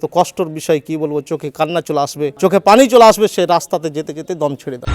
তো কষ্টর বিষয় কি বলব? চোখে কান্না চলে আসবে, চোখে পানি চলে আসবে, সে রাস্তাতে যেতে যেতে দম ছেড়ে দেয়।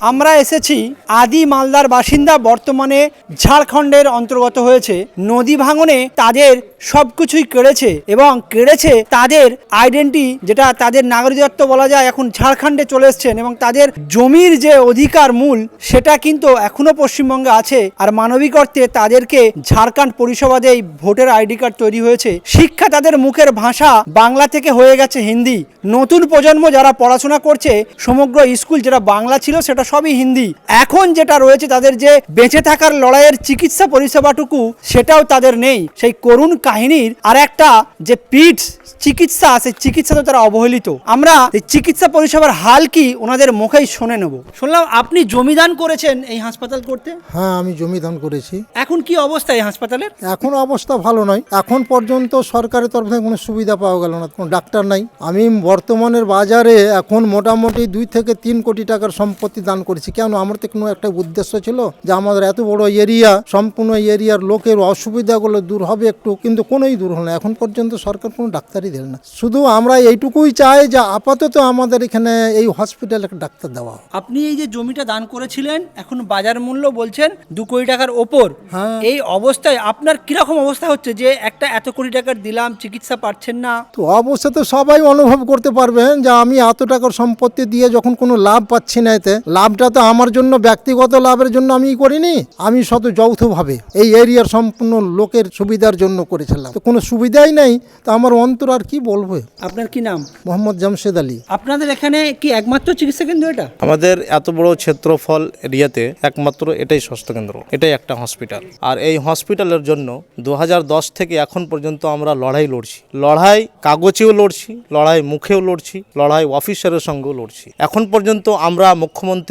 আমরা এসেছি আদি মালদার বাসিন্দা বর্তমানে ঝাড়খণ্ডের অন্তর্গত হয়েছে। নদী ভাঙনে তাদের সব কিছুই কেড়েছে এবং কেড়েছে তাদের আইডেন্টি যেটা তাদের নাগরিকত্ব বলা যায় এখন ঝাড়খণ্ডে চলে এসছেন এবং তাদের জমির যে অধিকার মূল সেটা কিন্তু এখনও পশ্চিমবঙ্গে আছে। আর মানবিক অর্থে তাদেরকে ঝাড়খণ্ড পরিষেবাতে এই ভোটার আইডি কার্ড তৈরি হয়েছে। শিক্ষা তাদের মুখের ভাষা বাংলা থেকে হয়ে গেছে হিন্দি। নতুন প্রজন্ম যারা পড়াশোনা করছে, সমগ্র স্কুল যেটা বাংলা ছিল সেটা সবই হিন্দি। এখন যেটা রয়েছে তাদের যে বেঁচে থাকার লড়াইয়ের চিকিৎসা পরিষেবাটুকু সেটাও তাদের নেই। সেই করুণ কাহিনীর আর একটা যে পিঠ চিকিৎসা সেই চিকিৎসা তো তারা অবহেলিত। আমরা এই চিকিৎসা পরিষেবার হাল কি ওনাদের মুখেই শুনে নেব। শুনলাম আপনি জমিদান করেছেন এই হাসপাতাল করতে? হ্যাঁ আমি জমিদান করেছি। এখন কি অবস্থা এই হাসপাতালের? এখন অবস্থা ভালো নয়। এখন পর্যন্ত সরকারের তরফ থেকে কোনো সুবিধা পাওয়া গেল না কোনো ডাক্তার নাই। আমি বর্তমানের বাজারে এখন মোটামুটি দুই থেকে তিন কোটি টাকার সম্পত্তি দান করেছি। কেন? আমার তো কোনো একটা উদ্দেশ্য ছিল যে আমাদের এত বড় এরিয়া সম্পূর্ণ এরিয়ার লোকের অসুবিধাগুলো দূর হবে একটু কিন্তু কোনোই দূর হলো না। এখন পর্যন্ত সরকার কোনো ডাক্তারই দিল না। শুধু আমরা এইটুকুই চাই যে আপাতত আমাদের এখানে এই হসপিটালে একটা ডাক্তার দেওয়া আপনি এই যে জমিটা দান করেছিলেন এখন বাজার মূল্য বলছেন দু কোটি টাকার ওপর। হ্যাঁ। এই অবস্থায় আপনার কীরকম অবস্থা হচ্ছে যে একটা এত কোটি টাকার দিলাম চিকিৎসা পাচ্ছেন না? তো অবশ্যই তো সবাই অনুভব করতে পারবেন যে আমি এত টাকার সম্পত্তি দিয়ে যখন কোনো লাভ পাচ্ছি না এতে লাভটা তো আমার জন্য ব্যক্তিগত লাভের জন্য আমি করিনি আমি শত যৌথভাবে এই এরিয়ার সম্পূর্ণ লোকের সুবিধার জন্য করেছিলাম। তো কোনো সুবিধাই নেই তো আমার অন্তর আর কি বলব? আপনার কি নাম? মোহাম্মদ জামশেদ আলী। আপনাদের এখানে কি একমাত্র চিকিৎসা কেন্দ্র এটা? আমাদের এত বড় ক্ষেত্রফল এরিয়াতে একমাত্র এটাই স্বাস্থ্যকেন্দ্র এটাই একটা হসপিটাল। আর এই হসপিটালের জন্য দু হাজার দশ থেকে এখন পর্যন্ত আমরা লড়াই লড়ছি। লড়াই কাগজেও লড়ছি লড়াই মুখেও লড়ছি লড়াই অফিসারের সঙ্গেও লড়ছি। এখন পর্যন্ত আমরা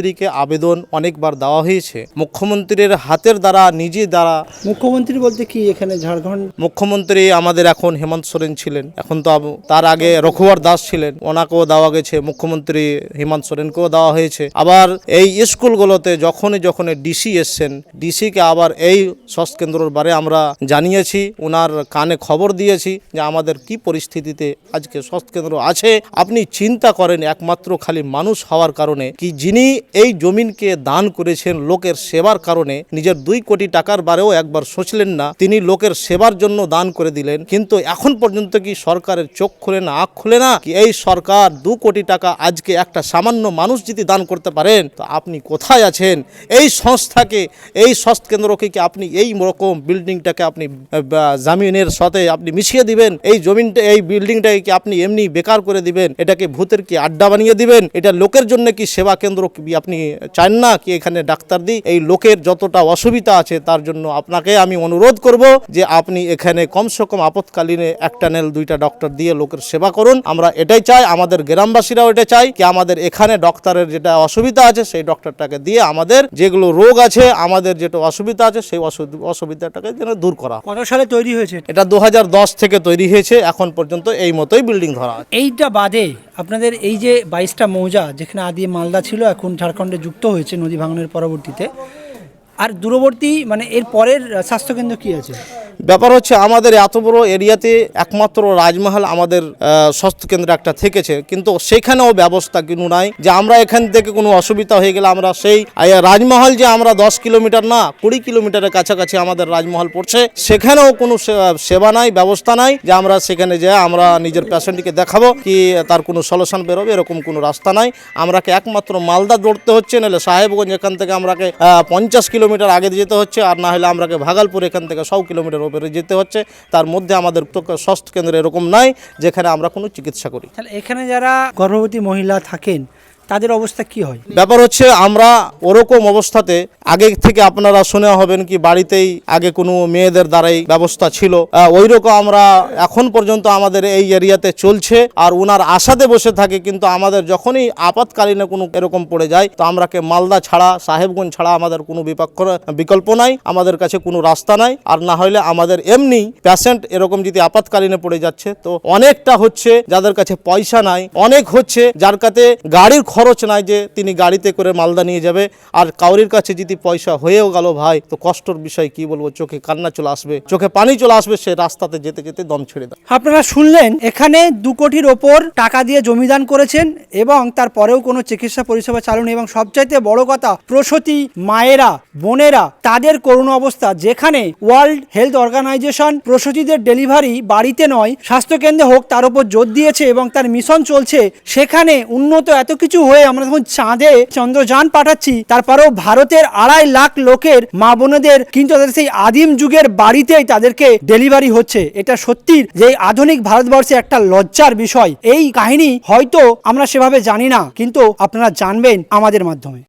মুখ্যমন্ত্রীকে আবেদন অনেকবার দেওয়া হয়েছে। মুখ্যমন্ত্রীর হাতের দ্বারা নিজে দ্বারা। মুখ্যমন্ত্রী বলতে কি এখানে ঝাড়খণ্ড? মুখ্যমন্ত্রী আমাদের এখন হেমন্ত সোরেন ছিলেন। এখন তো তার আগে রঘুবর দাস ছিলেন। ওনাকেও দেওয়া গেছে। মুখ্যমন্ত্রী হেমন্ত সোরেনকেও দেওয়া হয়েছে। আবার এই স্কুলগুলোতে যখনই যখনই ডিসি এসছেন ডিসিকে আবার এই স্বাস্থ্য কেন্দ্রের বারে আমরা জানিয়েছি ওনার কানে খবর দিয়েছি যে আমাদের কি পরিস্থিতিতে আজকে স্বাস্থ্য কেন্দ্র আছে। আপনি চিন্তা করেন একমাত্র খালি মানুষ হওয়ার কারণে কি যিনি এই জমিনকে দান করেছেন লোকের সেবার কারণে। নিজের দুই কোটি টাকার বারেও একবার সোচলেন না। তিনি লোকের সেবার জন্য দান করে দিলেন। কিন্তু এখন পর্যন্ত কি সরকারের চোখ খুলে না, আখ খুলে না কি এই সরকার দু কোটি টাকা আজকে একটা সামান্য মানুষ যদি দান করতে পারেন, তো আপনি কোথায় আছেন? এই সংস্থাকে, এই কেন্দ্রকে কি আপনি এই রকম বিল্ডিংটাকে আপনি জামিনের সাথে আপনি মিশিয়ে দিবেন? এই জমিনটা, এই বিল্ডিংটাকে কি আপনি এমনি বেকার করে দিবেন? এটাকে ভূতের কি আড্ডা বানিয়ে দিবেন? এটা লোকের জন্য কি সেবা কেন্দ্র কি আপনি চান না কি এখানে ডাক্তার দিই এই লোকের যতটা অসুবিধা আছে তার জন্য আপনাকে আমি অনুরোধ করব যে আপনি এখানে কমসে কম আপৎকালীনে একটা নেল দুইটা ডক্টর দিয়ে লোকের সেবা করুন। আমরা এটাই চাই আমাদের গ্রামবাসীরাও এটা চাই কি আমাদের এখানে ডক্টরের যেটা অসুবিধা আছে সেই ডক্টরটাকে দিয়ে আমাদের যেগুলো রোগ আছে আমাদের যেটা অসুবিধা আছে সেই অসু- অসুবিধাটাকে যেন দূর করা। কত সালে তৈরি হয়েছে এটা? দু হাজার দশ থেকে তৈরি হয়েছে এখন পর্যন্ত এই মতোই বিল্ডিং ধরা এইটা বাদে আপনাদের এই যে বাইশটা মৌজা, যেখানে আদি মালদা ছিল, এখন ঝাড়খণ্ডে যুক্ত হয়েছে নদী ভাঙনের পরবর্তীতে, আর দূরবর্তী মানে এর পরের স্বাস্থ্যকেন্দ্র কী আছে? ব্যাপার হচ্ছে আমাদের এত বড় এরিয়াতে একমাত্র রাজমহল আমাদের স্বাস্থ্য কেন্দ্র একটা থেকেছে। কিন্তু সেখানেও ব্যবস্থা কিন্তু নাই যে আমরা এখান থেকে কোনো অসুবিধা হয়ে গেলে আমরা সেই রাজমহল যে আমরা দশ কিলোমিটার না, কুড়ি কিলোমিটারের কাছাকাছি আমাদের রাজমহল পড়ছে, সেখানেও কোনো সেবা নাই, ব্যবস্থা নাই যে আমরা সেখানে যাই আমরা নিজের পেশেন্টকে দেখাবো কি তার কোনো সলিউশন বেরোবে, এরকম কোনো রাস্তা নাই। আমরাকে একমাত্র মালদা দৌড়তে হচ্ছে, নাহলে সাহেবগঞ্জ এখান থেকে আমরাকে পঞ্চাশ কিলোমিটার আগে যেতে হচ্ছে, আর না হলে আমরাকে ভাগালপুর এখান থেকে সব কিলোমিটার উপরে যেতে হচ্ছে, তার মধ্যে আমাদের স্বাস্থ্য কেন্দ্র এরকম নাই, যেখানে আমরা কোনো চিকিৎসা করি। তাহলে এখানে যারা গর্ভবতী মহিলা থাকেন তাদের অবস্থা কি হয়? ব্যাপার হচ্ছে আমরা ওরকম অবস্থাতে আগে থেকে আপনারা শুনে হবেন কি বাড়িতেই আগে কোনো মেয়েদের দ্বারাই ব্যবস্থা ছিল। ওই রকম আমরা এখন পর্যন্ত আমাদের এই এরিয়াতে চলছে আর ওনার আশাতে বসে থাকে কিন্তু আমাদের যখনই আপাতকালীনে কোনো এরকম পড়ে যায় তো আমরাকে মালদা ছাড়া, সাহেবগঞ্জ ছাড়া আমাদের কোনো বিপক্ষ, বিকল্প নাই, আমাদের কাছে কোনো রাস্তা নাই। আর না হলে আমাদের এমনি প্যাশেন্ট এরকম যদি আপাতকালীনে পড়ে যাচ্ছে তো অনেকটা হচ্ছে যাদের কাছে পয়সা নাই, অনেক হচ্ছে যার কাছে গাড়ির খরচ নাই যে তিনি গাড়িতে করে মালদা নিয়ে যাবে। আর কাউরির কাছে যদি পয়সা হয়েও গেল ভাই, তো কষ্টর বিষয় কি বলব? চোখে কান্না চলে আসবে, চোখে পানি চলে আসবে, সে রাস্তাতে যেতে যেতে দম ছেড়ে দেয়। আপনারা শুনলেন, এখানে দু কোটির ওপর টাকা দিয়ে জমিদান করেছেন এবং তারপরেও কোনো চিকিৎসা পরিষেবা চালু নেই এবং সবচাইতে বড় কথা, প্রসূতি মায়েরা, বোনেরা, তাদের করুণ অবস্থা। যেখানে ওয়ার্ল্ড হেলথ অর্গানাইজেশন প্রসূতিদের ডেলিভারি বাড়িতে নয়, স্বাস্থ্যকেন্দ্রে হোক, তার উপর জোর দিয়েছে এবং তার মিশন চলছে, সেখানে উন্নত এত কিছু হয়ে আমরা যখন চাঁদে চন্দ্রযান পাঠাচ্ছি, তারপরেও ভারতের আড়াই লাখ লোকের মা বোনেদের কিন্তু তাদের সেই আদিম যুগের বাড়িতেই তাদেরকে ডেলিভারি হচ্ছে। এটা সত্যি যে আধুনিক ভারতবর্ষে একটা লজ্জার বিষয়। এই কাহিনী হয়তো আমরা সেভাবে জানি না, কিন্তু আপনারা জানবেন আমাদের মাধ্যমে।